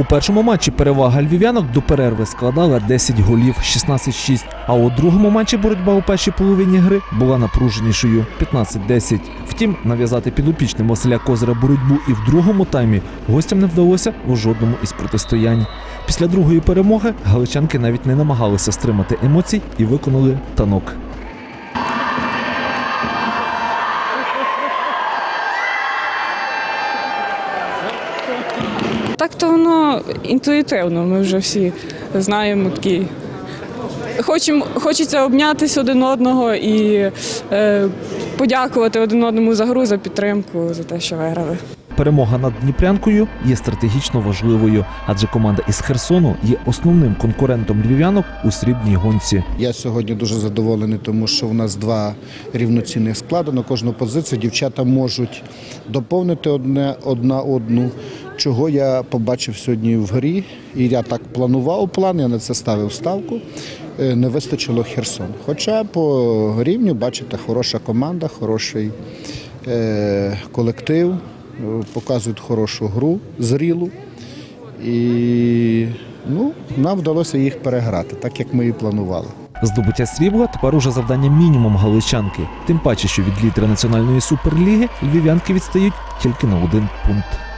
У першому матчі перевага львів'янок до перерви складала 10 голів 16-6, а у другому матчі боротьба у першій половині гри була напруженішою 15-10. Втім, нав'язати підопічним Василя Козира боротьбу і в другому таймі гостям не вдалося у жодному із протистоянь. Після другої перемоги галичанки навіть не намагалися стримати емоцій і виконали танок. Так то воно інтуїтивно. Ми вже всі знаємо такі. Хочемо, хочеться обнятися один одного і е, подякувати один одному за гру, за підтримку, за те, що виграли. Перемога над Дніпрянкою є стратегічно важливою, адже команда із Херсону є основним конкурентом львів'янок у срібній гонці. Я сьогодні дуже задоволений, тому що у нас два рівноцінних склади на кожну позицію. Дівчата можуть доповнити одне одна одну. Чого я побачив сьогодні в грі, і я так планував план, я на це ставив ставку. Е, Не вистачило Херсон. Хоча по рівню, бачите, хороша команда, хороший е, колектив, е, показують хорошу гру, зрілу. І ну, нам вдалося їх переграти, так як ми і планували. Здобуття срібла тепер уже завдання мінімум галичанки. Тим паче, що від лідера національної суперліги львів'янки відстають тільки на один пункт.